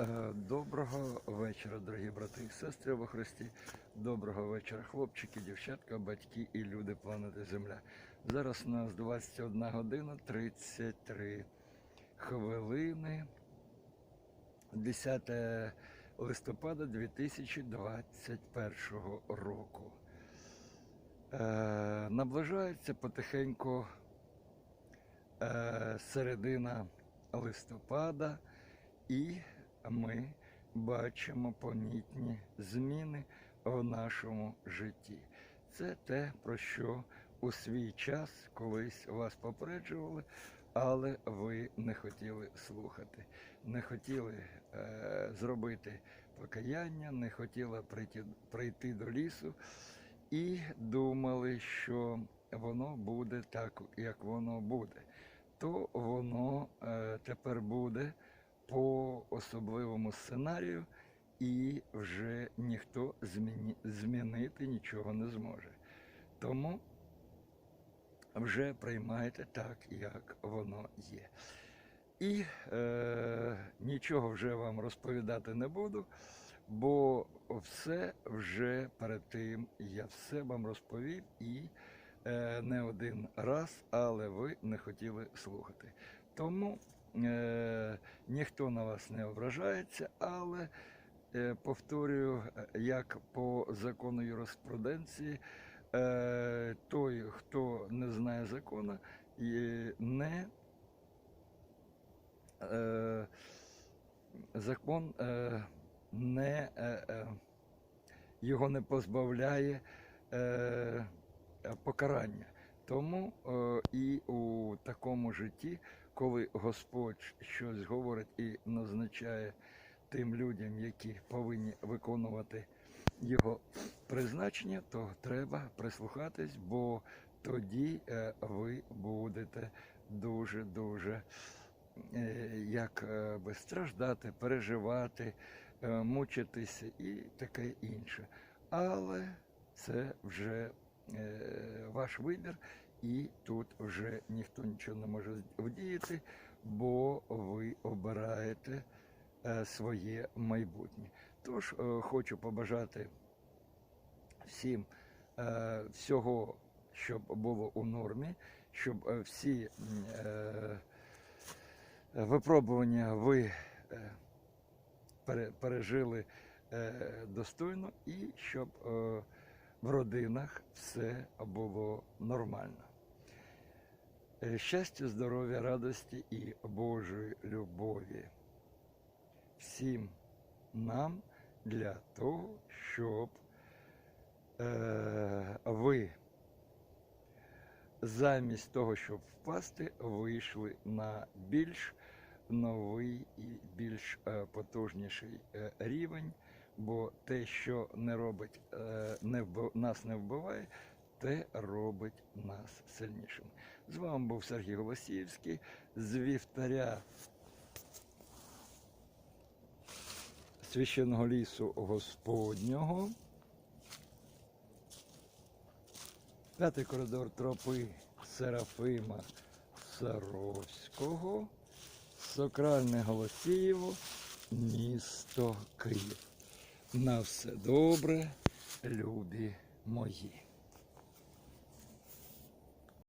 Е, Доброго вечора, дорогі брати і сестри во Христі. Доброго вечора, хлопчики, дівчатка, батьки і люди планети Земля. Зараз у нас 21 година 33 хвилини. 10 листопада 2021 року. Е, наближається потихеньку е, середина листопада, і ми бачимо помітні зміни в нашому житті. Це те, про що у свій час колись вас попереджували, але ви не хотіли слухати, не хотіли е, зробити покаяння, не хотіли прийти, прийти до лісу і думали, що воно буде так, як воно буде. То воно е, тепер буде по особливому сценарію, і вже ніхто зміні, змінити нічого не зможе. Тому вже приймайте так, як воно є. І е, нічого вже вам розповідати не буду, бо все вже перед тим я все вам розповів і е, не один раз, але ви не хотіли слухати. Тому е, ніхто на вас не ображається, але е, повторюю, е, як по закону юриспруденції, е, той, хто не знає закону, і не е, закон е, не, е, е, його не позбавляє е, покарання. Тому е, і у такому житті, коли Господь щось говорить і назначає тим людям, які повинні виконувати його призначення, то треба прислухатись, бо тоді е, ви будете дуже-дуже е, як е, би страждати, переживати, е, мучитися і таке інше. Але це вже ваш вибір, і тут вже ніхто нічого не може вдіяти, бо ви обираєте е, своє майбутнє. Тож е, хочу побажати всім всього, щоб було у нормі, щоб всі випробування ви пережили достойно і щоб в родинах все було нормально. Е, Щастя, здоров'я, радості і Божої любові всім нам для того, щоб е, ви замість того, щоб впасти, вийшли на більш новий і більш е, потужніший е, рівень, бо те, що не робить, е, не вбив- нас не вбиває, те робить нас сильнішими. З вами був Сергій Голосіївський з вівтаря священного лісу Господнього. П'ятий коридор тропи Серафима Саровського, Сокральне Голосіїво, місто Київ. На все добре, любі мої.